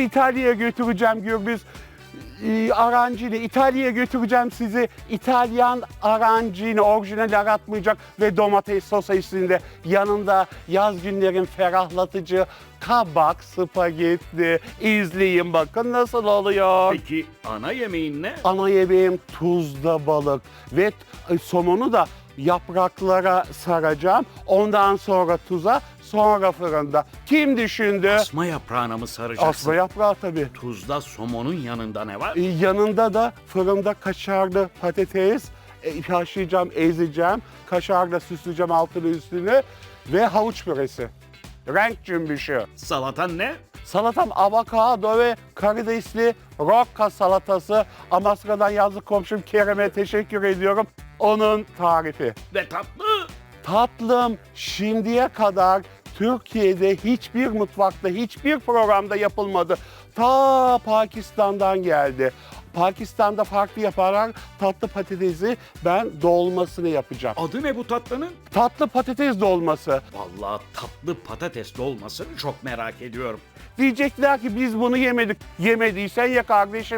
Sizi İtalya'ya götüreceğim Gürbüz. Ee, arancini İtalya'ya götüreceğim sizi. İtalyan arancini orijinal aratmayacak ve domates sos eşliğinde yanında yaz günlerin ferahlatıcı kabak spagetti. İzleyin bakın nasıl oluyor. Peki ana yemeğin ne? Ana yemeğim tuzda balık ve somonu da yapraklara saracağım. Ondan sonra tuza, sonra fırında. Kim düşündü? Asma yaprağına mı saracaksın? Asma yaprağı tabii. Tuzda somonun yanında ne var? Ee, Yanında da fırında kaşarlı patates e, haşlayacağım, ezeceğim. Kaşarla süsleyeceğim altını üstünü ve havuç püresi. Renk cümbüşü. Salatan ne? Salatam avokado ve karidesli rocca salatası. Amasya'dan yazlık komşum Kerem'e teşekkür ediyorum. Onun tarifi. Ve tatlı. Tatlım şimdiye kadar Türkiye'de hiçbir mutfakta, hiçbir programda yapılmadı. Ta Pakistan'dan geldi. Pakistan'da farklı yaparlar tatlı patatesi ben dolmasını yapacağım. Adı ne bu tatlının? Tatlı patates dolması. Vallahi tatlı patates dolmasını çok merak ediyorum. Diyecekler ki biz bunu yemedik. Yemediysen ya kardeşim